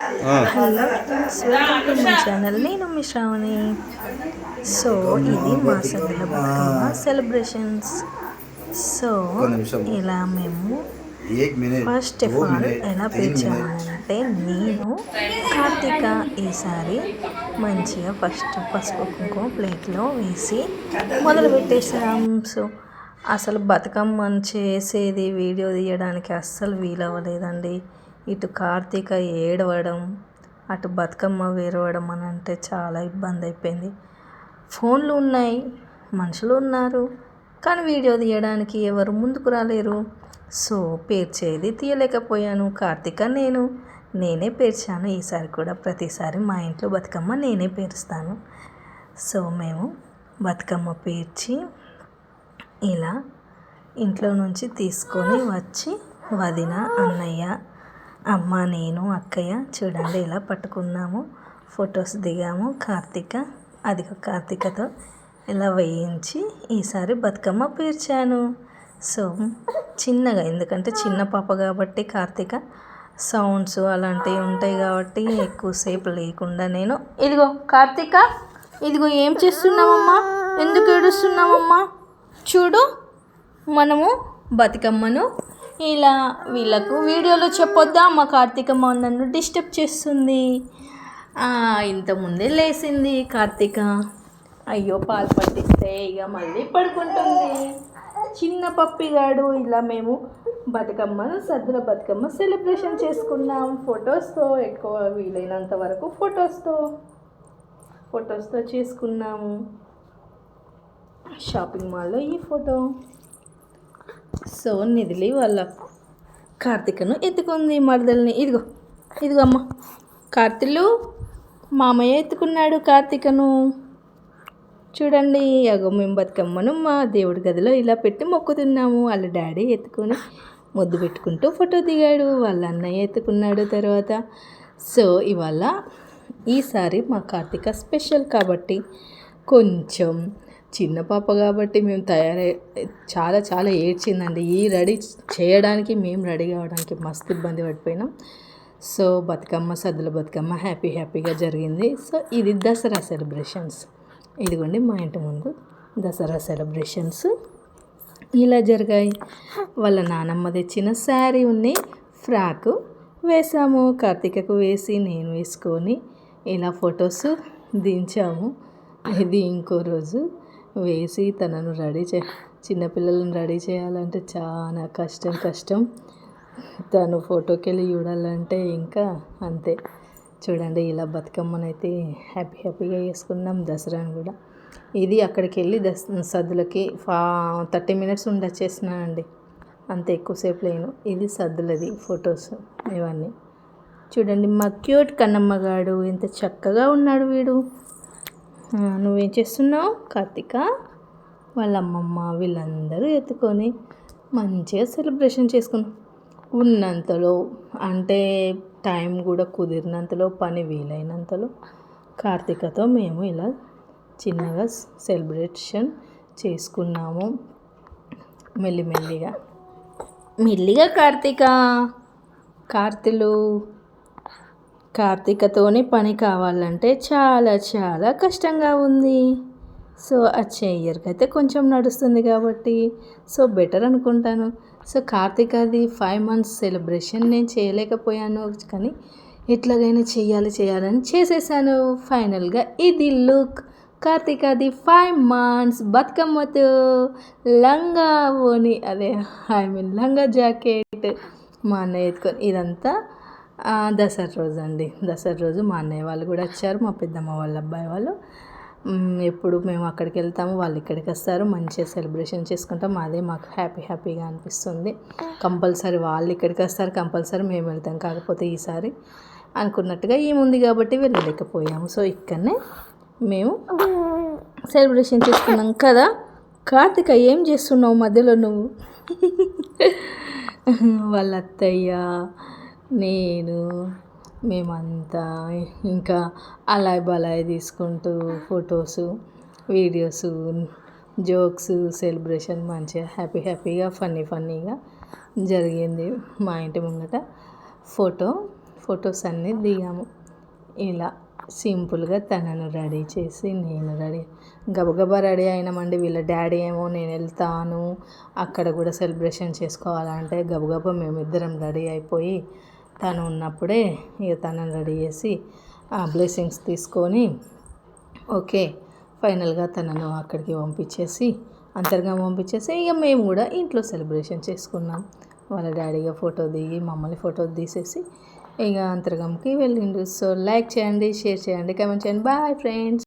Hello channel నేను మీ Shravani. So ఇది మా సంగల సెలబ్రేషన్స్ సో ఇలా మేము ఫస్ట్ ఆఫ్ ఆల్ ఎలా పిలిచామంటే నేను కార్తీక ఈసారి మంచిగా ఫస్ట్ పసుపు కుంకుమ ప్లేట్లో వేసి మొదలుపెట్టేసాం సో అసలు బతుకమ్మ చేసేది వీడియో తీయడానికి అస్సలు వీలవ్వలేదండి. ఇటు కార్తీక ఏడవడం అటు బతుకమ్మ విరవడం అని అంటే చాలా ఇబ్బంది అయిపోయింది. ఫోన్లు ఉన్నాయి మనుషులు ఉన్నారు కానీ వీడియో తీయడానికి ఎవరు ముందుకు రాలేరు. సో పేర్చేది తీయలేకపోయాను. కార్తీక నేను నేనే పేర్చాను. ఈసారి కూడా ప్రతిసారి మా ఇంట్లో బతుకమ్మ నేనే పేరుస్తాను. సో మేము బతుకమ్మ పేర్చి ఇలా ఇంట్లో నుంచి తీసుకొని వచ్చి వదిన అన్నయ్య అమ్మ నేను అక్కయ్య చూడండి ఇలా పట్టుకున్నాము. ఫొటోస్ దిగాము. కార్తీక అది కార్తీకతో ఇలా వేయించి ఈసారి బతుకమ్మ పేర్చాను. సో చిన్నగా ఎందుకంటే చిన్న పాప కాబట్టి కార్తీక సౌండ్స్ అలాంటివి ఉంటాయి కాబట్టి ఎక్కువసేపు లేకుండా నేను ఇదిగో కార్తీక ఇదిగో ఏం చేస్తున్నామమ్మా ఎందుకు ఏడుస్తున్నామమ్మా చూడు మనము బతుకమ్మను ఇలా వీళ్ళకు వీడియోలో చెప్పొద్దా? మా కార్తీకమ్మ నన్ను డిస్టర్బ్ చేస్తుంది. ఇంతకుముందే లేచింది కార్తీక. అయ్యో పాలు పట్టిస్తే ఇక మళ్ళీ పడుకుంటుంది. చిన్న పప్పిగాడు. ఇలా మేము బతుకమ్మను సద్దుల బతుకమ్మ సెలబ్రేషన్ చేసుకున్నాం. ఫొటోస్తో ఎక్కువ వీలైనంత వరకు ఫొటోస్తో ఫొటోస్తో చేసుకున్నాము. షాపింగ్ మాల్లో ఈ ఫోటో. సో నిధిలి వాళ్ళ కార్తీకను ఎత్తుకుంది మరదల్ని. ఇదిగో ఇదిగో అమ్మ. కార్తీలు మామయ్య ఎత్తుకున్నాడు కార్తీకను. చూడండి అగో మేము బతుకమ్మను మా దేవుడి గదిలో ఇలా పెట్టి మొక్కుతున్నాము. వాళ్ళ డాడీ ఎత్తుకొని ముద్దు పెట్టుకుంటూ ఫోటో దిగాడు. వాళ్ళ అన్నయ్య ఎత్తుకున్నాడు తర్వాత. సో ఇవాళ ఈసారి మా కార్తీక స్పెషల్ కాబట్టి కొంచెం చిన్న పాప కాబట్టి మేము తయారై చాలా చాలా ఏడ్చిందండి. ఈ రెడీ చేయడానికి మేము రెడీ కావడానికి మస్తు ఇబ్బంది పడిపోయినాం. సో బతుకమ్మ సద్దుల బతుకమ్మ హ్యాపీ హ్యాపీగా జరిగింది. సో ఇది దసరా సెలబ్రేషన్స్. ఇదిగోండి మా ఇంటి ముందు దసరా సెలబ్రేషన్స్. ఇలా జరిగాయి. వాళ్ళ నానమ్మ తెచ్చిన శారీ ఉన్ని ఫ్రాక్ వేసాము. కార్తీకకు వేసి నేను వేసుకొని ఇలా ఫొటోస్ దించాము. ఇది ఇంకో రోజు. వేసి తనను రెడీ చే చిన్నపిల్లలను రెడీ చేయాలంటే చాలా కష్టం కష్టం. తను ఫోటోకి వెళ్ళి చూడాలంటే ఇంకా అంతే. చూడండి ఇలా బతుకమ్మనైతే హ్యాపీ హ్యాపీగా చేసుకున్నాం దసరాను కూడా. ఇది అక్కడికి వెళ్ళి దస్ సద్దులకి ఫా థర్టీ మినిట్స్ ఉండొచ్చేసినా అండి. అంత ఎక్కువసేపు లేను. ఇది సద్దులది ఫొటోస్ ఇవన్నీ. చూడండి మా క్యూట్ కన్నమ్మగాడు ఎంత చక్కగా ఉన్నాడు వీడు. నువ్వేం చేస్తున్నావు? కార్తిక? వాళ్ళ అమ్మమ్మ వీళ్ళందరూ ఎత్తుకొని మంచిగా సెలబ్రేషన్ చేసుకున్నాం. ఉన్నంతలో అంటే టైం కూడా కుదిరినంతలో పని వీలైనంతలో కార్తీకతో మేము ఇలా చిన్నగా సెలబ్రేషన్ చేసుకున్నాము. మెల్లిమెల్లిగా. మెల్లిగా కార్తీక! కార్తీలు! కార్తీకతోనే పని కావాలంటే చాలా చాలా కష్టంగా ఉంది. సో ఆ అయితే కొంచెం నడుస్తుంది కాబట్టి సో బెటర్ అనుకుంటాను. సో కార్తీకది ఫైవ్ మంత్స్ సెలబ్రేషన్ నేను చేయలేకపోయాను కానీ ఎట్లాగైనా చేయాలి చేయాలని చేసేసాను. ఫైనల్గా ఇది లుక్. కార్తీకది ఫైవ్ మంత్స్ బతుకమ్మతో లంగా ఓని అదే ఐ మీన్ లంగా జాకెట్ మా అన్నయ్య ఎత్తుకొని ఇదంతా దసరా రోజు అండి దసరా రోజు మా అన్నయ్య వాళ్ళు కూడా వచ్చారు. మా పెద్దమ్మ వాళ్ళ అబ్బాయి వాళ్ళు. ఎప్పుడు మేము అక్కడికి వెళ్తాము వాళ్ళు ఇక్కడికి వస్తారు. మంచిగా సెలబ్రేషన్ చేసుకుంటాం. అదే మాకు హ్యాపీ హ్యాపీగా అనిపిస్తుంది. కంపల్సరీ వాళ్ళు ఇక్కడికి వస్తారు. కంపల్సరీ మేము వెళ్తాం. కాకపోతే ఈసారి అనుకున్నట్టుగా ఏముంది కాబట్టి వెళ్ళలేకపోయాము. సో ఇక్కడనే మేము సెలబ్రేషన్ చేసుకున్నాం కదా. కార్తిక ఏం చేస్తున్నావు మధ్యలో నువ్వు? వాళ్ళ అత్తయ్య నేను మేమంతా ఇంకా అలాయ్ బలాయ్ తీసుకుంటూ ఫొటోస్ వీడియోస్ జోక్స్ సెలబ్రేషన్ మంచిగా హ్యాపీ హ్యాపీగా ఫన్నీ ఫన్నీగా జరిగింది మా ఇంటి ముంగట. ఫోటో ఫొటోస్ అన్నీ దిగాము. ఇలా సింపుల్గా తనను రెడీ చేసి నేను రెడీ గబగబా రెడీ అయినామండి. వీళ్ళ డాడీ ఏమో నేను వెళ్తాను అక్కడ కూడా సెలబ్రేషన్ చేసుకోవాలంటే గబగబా మేమిద్దరం రెడీ అయిపోయి తను ఉన్నప్పుడే ఇక తనని రెడీ చేసి ఆ బ్లెస్సింగ్స్ తీసుకొని ఓకే ఫైనల్గా తనను అక్కడికి పంపించేసి అంతర్గా పంపించేసి ఇక మేము కూడా ఇంట్లో సెలబ్రేషన్ చేసుకున్నాం. వాళ్ళ డాడీగా ఫోటో దిగి మమ్మల్ని ఫోటో తీసేసి ఇక అంతర్గంకి వెళ్ళిండు. సో లైక్ చేయండి షేర్ చేయండి కామెంట్ చేయండి. Bye friends.